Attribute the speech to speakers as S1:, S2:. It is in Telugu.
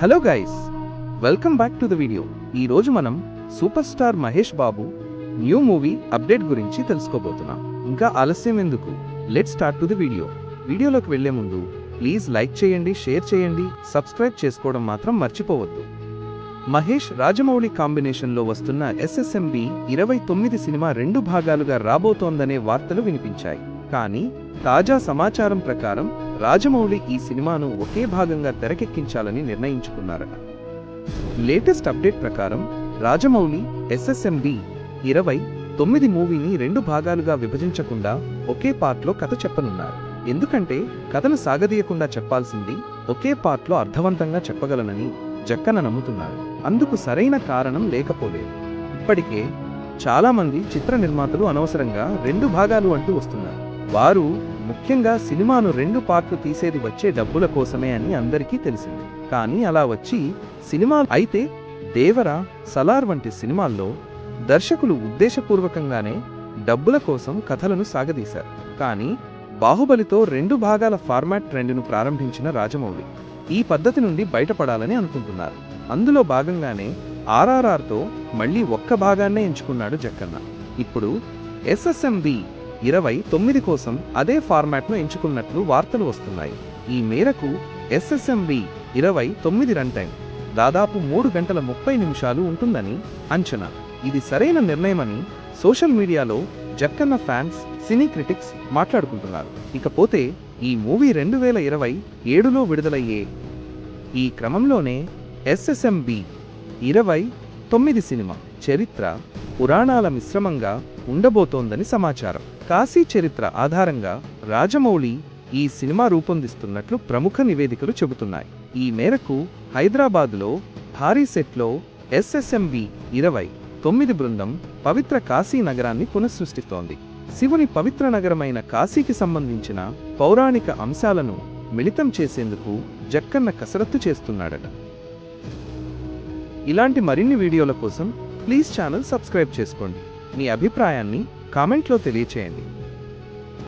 S1: hello guys welcome back to the video ఈరోజు మనం super star Mahesh Babu new movie update గురించి తెలుసుకోబోతున్నాం ఇంకా ఆలస్యం ఎందుకు let start to the video వీడియోలోకి వెళ్లే ముందు ప్లీజ్ లైక్ చేయండి షేర్ చేయండి సబ్స్క్రైబ్ చేసుకోవడం మాత్రం మర్చిపోవద్దు మహేష్ రాజమౌళి కాంబినేషన్లో వస్తున్న ఎస్ఎస్ఎంబి ఇరవై తొమ్మిది సినిమా రెండు భాగాలుగా రాబోతోందనే వార్తలు వినిపించాయి కానీ తాజా సమాచారం ప్రకారం రాజమౌళి ఈ సినిమాను ఒకే భాగంగా తెరకెక్కించాలని నిర్ణయించుకున్నారట లేటెస్ట్ అప్డేట్ ప్రకారం రాజమౌళి ఎస్ఎస్ఎండి ఇరవై తొమ్మిది మూవీని రెండు భాగాలుగా విభజించకుండా ఒకే పార్ట్లో కథ చెప్పనున్నారు ఎందుకంటే కథను సాగదీయకుండా చెప్పాల్సింది ఒకే పార్ట్లో అర్థవంతంగా చెప్పగలనని జక్కన నమ్ముతున్నారు అందుకు సరైన కారణం లేకపోలేదు ఇప్పటికే చాలామంది చిత్ర నిర్మాతలు అనవసరంగా రెండు భాగాలు అంటూ వస్తున్నారు వారు ముఖ్యంగా సినిమాను రెండు పార్ట్లు తీసేది వచ్చే డబ్బుల కోసమే అని అందరికీ తెలిసింది కానీ అలా వచ్చి సినిమా అయితే దేవర సలార్ వంటి సినిమాల్లో దర్శకులు ఉద్దేశపూర్వకంగానే డబ్బుల కోసం కథలను సాగదీశారు కానీ బాహుబలితో రెండు భాగాల ఫార్మాట్ ట్రెండ్ను ప్రారంభించిన రాజమౌళి ఈ పద్ధతి నుండి బయటపడాలని అనుకుంటున్నారు అందులో భాగంగానే ఆర్ఆర్ఆర్తో మళ్ళీ ఒక్క భాగాన్నే ఎంచుకున్నాడు జక్కన్న ఇప్పుడు ఎస్ఎస్ఎంబి ఇరవై తొమ్మిది కోసం అదే ఫార్మాట్ను ఎంచుకున్నట్లు వార్తలు వస్తున్నాయి ఈ మేరకు ఎస్ఎస్ఎంబి ఇరవై తొమ్మిది రన్ టైం దాదాపు మూడు గంటల ముప్పై నిమిషాలు ఉంటుందని అంచనా ఇది సరైన నిర్ణయమని సోషల్ మీడియాలో జక్కన్న ఫ్యాన్స్ సినీ క్రిటిక్స్ మాట్లాడుకుంటున్నారు ఇకపోతే ఈ మూవీ రెండు వేల ఇరవై ఏడులో విడుదలయ్యే ఈ క్రమంలోనే ఎస్ఎస్ఎంబి ఇరవై తొమ్మిది సినిమా చరిత్ర పురాణాల మిశ్రమంగా ఉండబోతోందని సమాచారం కాశీ చరిత్ర ఆధారంగా రాజమౌళి ఈ సినిమా రూపొందిస్తున్నట్లు ప్రముఖ నివేదికలు చెబుతున్నాయి ఈ మేరకు హైదరాబాద్లో భారీ సెట్లో ఎస్ఎస్ఎంబి ఇరవై తొమ్మిది బృందం పవిత్ర కాశీ నగరాన్ని పునఃసృష్టిస్తోంది శివుని పవిత్ర నగరమైన కాశీకి సంబంధించిన పౌరాణిక అంశాలను మిళితం చేసేందుకు జక్కన్న కసరత్తు చేస్తున్నాడట ఇలాంటి మరిన్ని వీడియోల కోసం ప్లీజ్ ఛానల్ సబ్స్క్రైబ్ చేసుకోండి మీ అభిప్రాయాన్ని కామెంట్లో తెలియచేయండి